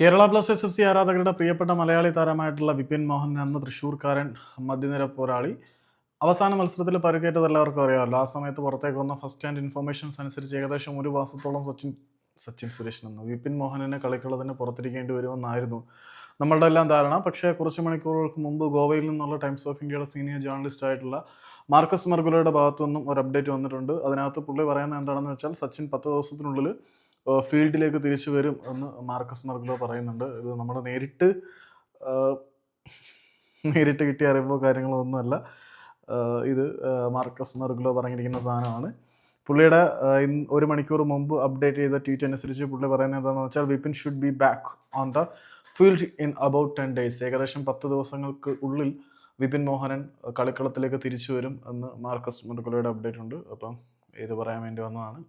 Kerala Blasters F C ആരാധകരുടെ പ്രിയപ്പെട്ട മലയാളി താരമായിട്ടുള്ള വിപിൻ മോഹൻ എന്ന തൃശ്ശൂർക്കാരൻ മധ്യനിര പോരാളി. അവസാന മത്സരത്തിൽ പരുക്കേറ്റത് എല്ലാവർക്കും അറിയാമല്ലോ. ആ സമയത്ത് പുറത്തേക്ക് വന്ന ഫസ്റ്റ് ഹാൻഡ് ഇൻഫർമേഷൻസ് അനുസരിച്ച് ഏകദേശം ഒരു മാസത്തോളം സച്ചിൻ സച്ചിൻ സുരേഷ് എന്നു വിപിൻ മോഹനെ കളിക്കളത്തിന് പുറത്തിരിക്കേണ്ടി വരുമെന്നായിരുന്നു നമ്മളുടെ എല്ലാം ധാരണ. പക്ഷേ കുറച്ച് മണിക്കൂറുകൾക്ക് മുമ്പ് ഗോവയിൽ നിന്നുള്ള ടൈംസ് ഓഫ് ഇന്ത്യയുടെ സീനിയർ ജേർണലിസ്റ്റ് ആയിട്ടുള്ള മാർക്കസ് മർഗുലയുടെ ഭാഗത്തു നിന്നും ഒരു അപ്ഡേറ്റ് വന്നിട്ടുണ്ട്. അതിനകത്ത് പുള്ളി പറയുന്നത് എന്താണെന്ന് വെച്ചാൽ സച്ചിൻ പത്ത് ദിവസത്തിനുള്ളിൽ ഫീൽഡിലേക്ക് തിരിച്ചു വരും എന്ന് മാർക്കസ് മർഗ്ലോ പറയുന്നുണ്ട്. ഇത് നമ്മൾ നേരിട്ട് നേരിട്ട് കിട്ടിയ അറിവോ കാര്യങ്ങളോ ഒന്നുമല്ല. ഇത് മാർക്കസ് മർഗ്ലോ പറഞ്ഞിരിക്കുന്ന സാധനമാണ്. പുള്ളിയുടെ ഒരു മണിക്കൂർ മുമ്പ് അപ്ഡേറ്റ് ചെയ്ത ട്വീറ്റ് അനുസരിച്ച് പുള്ളി പറയുന്നത് എന്താണെന്ന് വെച്ചാൽ Vipin should be back on the field in about ten days ഏകദേശം പത്ത് ദിവസങ്ങൾക്ക് ഉള്ളിൽ വിപിൻ മോഹനൻ കളിക്കളത്തിലേക്ക് തിരിച്ചു വരും എന്ന് മാർക്കസ് മർഗുലോയുടെ അപ്ഡേറ്റ് ഉണ്ട്. അപ്പം ഇത് പറയാൻ വേണ്ടി വന്നതാണ്.